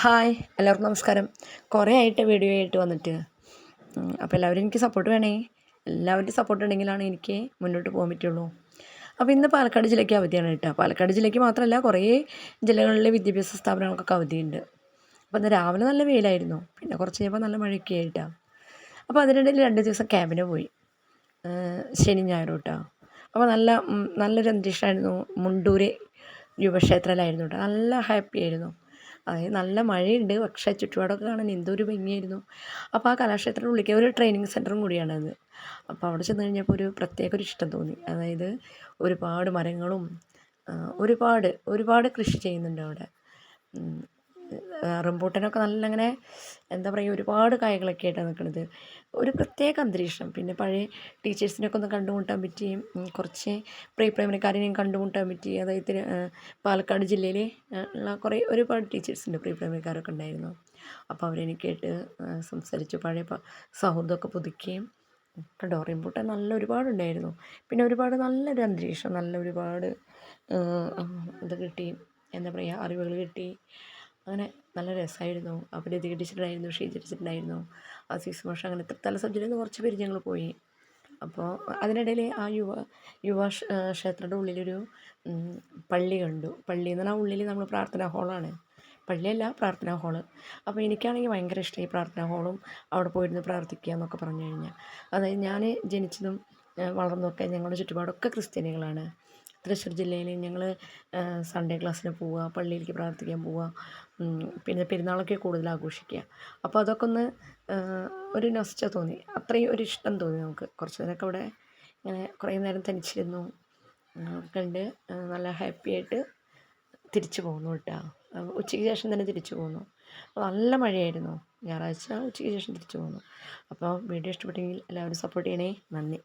Hi എല്ലാവർക്കും നമസ്കാരം. കുറേ ആയിട്ട് വീഡിയോ ആയിട്ട് വന്നിട്ട്. അപ്പോൾ എല്ലാവരും എനിക്ക് സപ്പോർട്ട് വേണേ. എല്ലാവരുടെയും സപ്പോർട്ട് ഉണ്ടെങ്കിലാണ് എനിക്ക് മുന്നോട്ട് പോകാൻ പറ്റുള്ളൂ. അപ്പോൾ ഇന്ന് പാലക്കാട് ജില്ലയ്ക്ക് അവധിയാണ് കേട്ടോ. പാലക്കാട് ജില്ലയ്ക്ക് മാത്രമല്ല കുറേ ജില്ലകളിലെ വിദ്യാഭ്യാസ സ്ഥാപനങ്ങൾക്കൊക്കെ അവധിയുണ്ട്. അപ്പോൾ ഇന്ന് രാവിലെ നല്ല വെയിലായിരുന്നു. പിന്നെ കുറച്ച് കഴിയുമ്പോൾ നല്ല മഴയൊക്കെ ആയിട്ടാ. അപ്പോൾ അതിനിടയിൽ രണ്ട് ദിവസം ക്യാമ്പിന് പോയി. ശനി ഞായറും കേട്ടോ. അപ്പോൾ നല്ല നല്ലൊരു അന്തരീക്ഷമായിരുന്നു. മുണ്ടൂര് യുവക്ഷേത്രയിലായിരുന്നു കേട്ടോ. നല്ല ഹാപ്പി ആയിരുന്നു. നല്ല മഴയുണ്ട് പക്ഷേ ചുറ്റുപാടൊക്കെ കാണാൻ എന്തൊരു ഭംഗിയായിരുന്നു. അപ്പോൾ ആ കലാക്ഷേത്രത്തിനുള്ളിലേക്ക് ഒരു ട്രെയിനിങ് സെന്ററും കൂടിയാണത് അപ്പോൾ അവിടെ ചെന്ന് കഴിഞ്ഞപ്പോൾ ഒരു പ്രത്യേക ഒരു ഇഷ്ടം തോന്നി. അതായത് ഒരുപാട് മരങ്ങളും ഒരുപാട് ഒരുപാട് കൃഷി ചെയ്യുന്നുണ്ട് അവിടെ. റംബൂട്ടാനൊക്കെ നല്ല അങ്ങനെ എന്താ പറയുക ഒരുപാട് കായകളൊക്കെ ആയിട്ടാണ് നിൽക്കുന്നത് ഒരു പ്രത്യേക അന്തരീക്ഷം. പിന്നെ പഴയ ടീച്ചേഴ്സിനൊക്കെ ഒന്ന് കണ്ടുമുട്ടാൻ പറ്റി കുറച്ച് പ്രീ പ്രൈമറിക്കാരെയും കണ്ടുമുട്ടാൻ പറ്റി. അതായത് പാലക്കാട് ജില്ലയിൽ ഉള്ള കുറേ ഒരുപാട് ടീച്ചേഴ്സുണ്ട് പ്രീ പ്രൈമറിക്കാരൊക്കെ ഉണ്ടായിരുന്നു. അപ്പോൾ അവരെനിക്ക് കേട്ട് സംസാരിച്ചു. പഴയ സൗഹൃദമൊക്കെ പുതുക്കുകയും കണ്ടോ റംബൂട്ടാൻ നല്ല ഒരുപാടുണ്ടായിരുന്നു പിന്നെ ഒരുപാട് നല്ലൊരു അന്തരീക്ഷം നല്ല ഒരുപാട് ഇത് കിട്ടി എന്താ പറയുക അറിവുകൾ കിട്ടി. അങ്ങനെ നല്ല രസമായിരുന്നു. അവർ രതിക ടീച്ചറുണ്ടായിരുന്നു ഷീജ ടീച്ചറുണ്ടായിരുന്നു അസീസ് മാഷ് അങ്ങനെ തല സബ്ജക്റ്റിൽ കുറച്ച് പേര് ഞങ്ങൾ പോയി. അപ്പോൾ അതിനിടയിൽ ആ യുവ യുവ ക്ഷേത്രത്തിന്റെ ഉള്ളിലൊരു പള്ളി കണ്ടു. പള്ളി എന്ന് പറഞ്ഞാൽ ഉള്ളിൽ നമ്മൾ പ്രാർത്ഥനാ ഹാളാണ്. പള്ളിയല്ല പ്രാർത്ഥനാ ഹാൾ. അപ്പോൾ എനിക്കാണെങ്കിൽ ഭയങ്കര ഇഷ്ടമായി പ്രാർത്ഥനാ ഹാളും അവിടെ പോയിരുന്ന് പ്രാർത്ഥിക്കുക എന്നൊക്കെ പറഞ്ഞു കഴിഞ്ഞാൽ. അതായത് ഞാൻ ജനിച്ചതും വളർന്നൊക്കെ ഞങ്ങളുടെ ചുറ്റുപാടൊക്കെ ക്രിസ്ത്യാനികളാണ്. തൃശ്ശൂർ ജില്ലയിൽ ഞങ്ങൾ സൺഡേ ക്ലാസ്സിന് പോവുക പള്ളിയിലേക്ക് പ്രാർത്ഥിക്കാൻ പോവുക പിന്നെ പെരുന്നാളൊക്കെ കൂടുതൽ ആഘോഷിക്കുക. അപ്പോൾ അതൊക്കെ ഒന്ന് ഒരു നൊസ്റ്റ തോന്നി. അത്രയും ഒരു ഇഷ്ടം തോന്നി നമുക്ക്. കുറച്ച് നേരമൊക്കെ അവിടെ ഇങ്ങനെ കുറേ നേരം തനിച്ചിരുന്നു. കണ്ട് നല്ല ഹാപ്പി ആയിട്ട് തിരിച്ചു പോകുന്നു കേട്ടോ. ഉച്ചയ്ക്ക് ശേഷം തന്നെ തിരിച്ചു പോകുന്നു നല്ല മഴയായിരുന്നു. ഞായറാഴ്ച ഉച്ചയ്ക്ക് ശേഷം തിരിച്ചു പോകുന്നു അപ്പോൾ വീഡിയോ ഇഷ്ടപ്പെട്ടെങ്കിൽ എല്ലാവരും സപ്പോർട്ട് ചെയ്യണേ. നന്ദി.